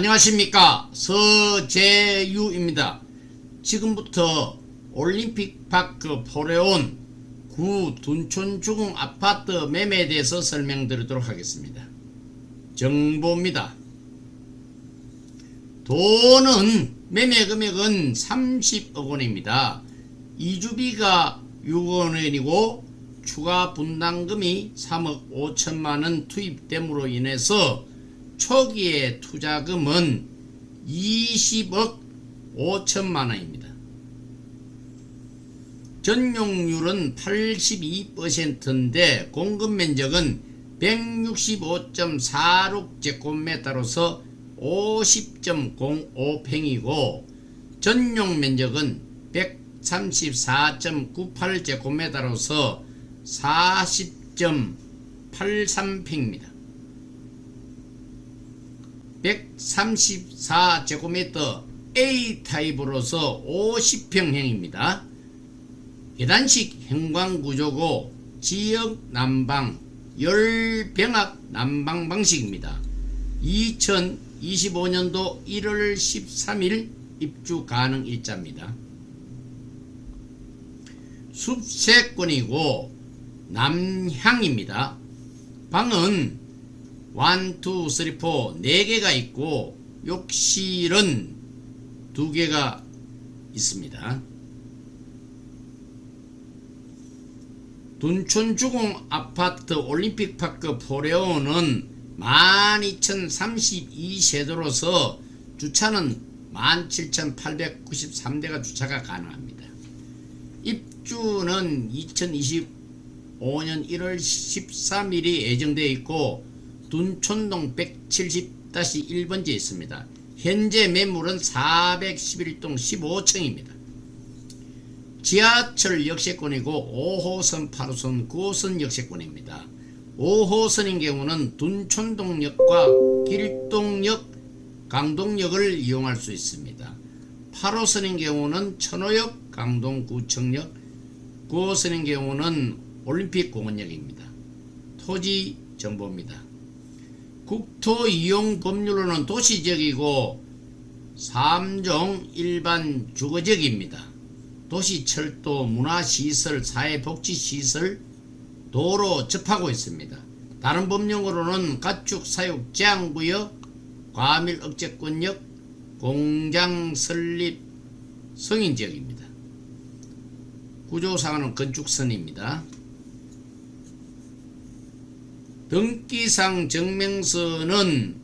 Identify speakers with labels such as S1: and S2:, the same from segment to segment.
S1: 안녕하십니까 서재유입니다. 지금부터 올림픽 파크 포레온 구 둔촌주공 아파트 매매에 대해서 설명드리도록 하겠습니다. 정보입니다. 돈은 매매 금액은 30억 원입니다. 이주비가 6억 원이고 추가 분담금이 3억 5천만 원 투입됨으로 인해서 초기의 투자금은 20억 5천만 원입니다. 전용률은 82%인데 공급 면적은 165.46 제곱미터로서 50.05평이고 전용 면적은 134.98 제곱미터로서 40.83평입니다. 134제곱미터 A 타입으로서 50평형입니다. 계단식 형광구조고 지역 난방 열병합 난방 방식입니다. 2025년도 1월 13일 입주 가능 일자입니다. 숲세권이고 남향입니다. 방은 1, 2, 3, 4 4개가 있고 욕실은 2개가 있습니다. 둔촌주공 아파트 올림픽파크 포레오는 12,032세도로서 주차는 17,893대가 주차가 가능합니다. 입주는 2025년 1월 13일이 예정되어 있고 둔촌동 170-1번지에 있습니다. 현재 매물은 411동 15층입니다. 지하철 역세권이고 5호선, 8호선, 9호선 역세권입니다. 5호선인 경우는 둔촌동역과 길동역, 강동역을 이용할 수 있습니다. 8호선인 경우는 천호역, 강동구청역, 9호선인 경우는 올림픽공원역입니다. 토지 정보입니다. 국토 이용 법률로는 도시적이고 3종 일반 주거적입니다. 도시 철도 문화시설 사회복지시설 도로 접하고 있습니다. 다른 법령으로는 가축 사육 제한구역 과밀 억제권역 공장 설립 성인 지역입니다. 구조상은 건축선입니다. 등기상 증명서는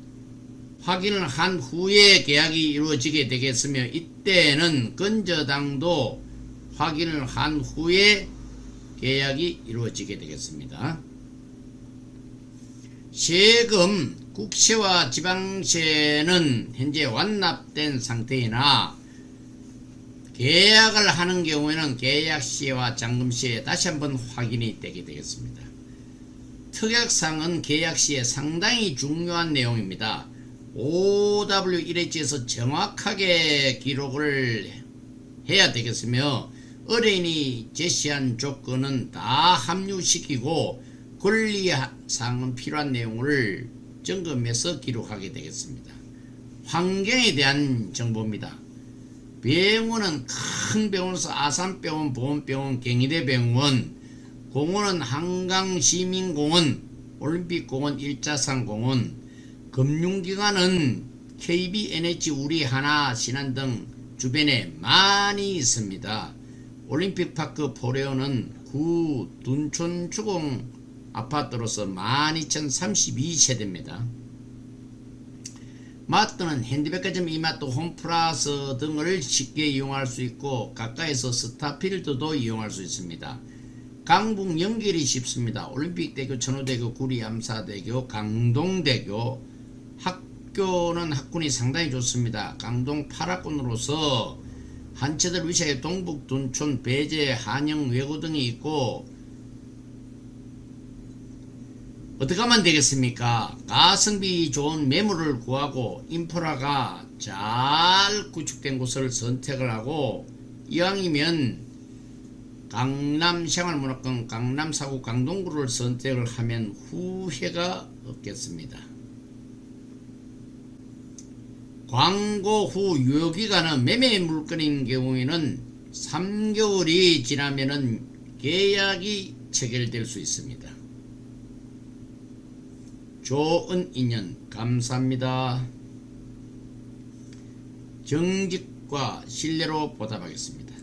S1: 확인을 한 후에 계약이 이루어지게 되겠으며 이때는 건저당도 확인을 한 후에 계약이 이루어지게 되겠습니다. 세금 국세와 지방세는 현재 완납된 상태이나 계약을 하는 경우에는 계약시와 잔금시에 다시 한번 확인이 되게 되겠습니다. 특약상은 계약 시에 상당히 중요한 내용입니다. OW1H에서 정확하게 기록을 해야 되겠으며 의뢰인이 제시한 조건은 다 합류시키고 권리사항은 필요한 내용을 점검해서 기록하게 되겠습니다. 환경에 대한 정보입니다. 병원은 큰 병원에서 아산병원, 보건병원, 경희대병원, 공원은 한강시민공원, 올림픽공원, 일자산공원, 금융기관은 KB, NH, 우리, 하나, 신한 등 주변에 많이 있습니다. 올림픽파크 포레오는 구 둔촌 주공 아파트로서 12,032세대입니다. 마트는 핸드백화점 이마트 홈플러스 등을 쉽게 이용할 수 있고 가까이서 스타필드도 이용할 수 있습니다. 강북 연결이 쉽습니다. 올림픽대교, 천호대교, 구리 암사대교, 강동대교 학교는 학군이 상당히 좋습니다. 강동 8학군으로서 한체들 위시에 동북, 둔촌, 배제, 한영, 외고 등이 있고 어떻게 하면 되겠습니까? 가성비 좋은 매물을 구하고 인프라가 잘 구축된 곳을 선택을 하고 이왕이면 강남 생활문화권 강남 사구 강동구를 선택을 하면 후회가 없겠습니다. 광고 후 유효기간은 매매 물건인 경우에는 3개월이 지나면은 계약이 체결될 수 있습니다. 좋은 인연 감사합니다. 정직과 신뢰로 보답하겠습니다.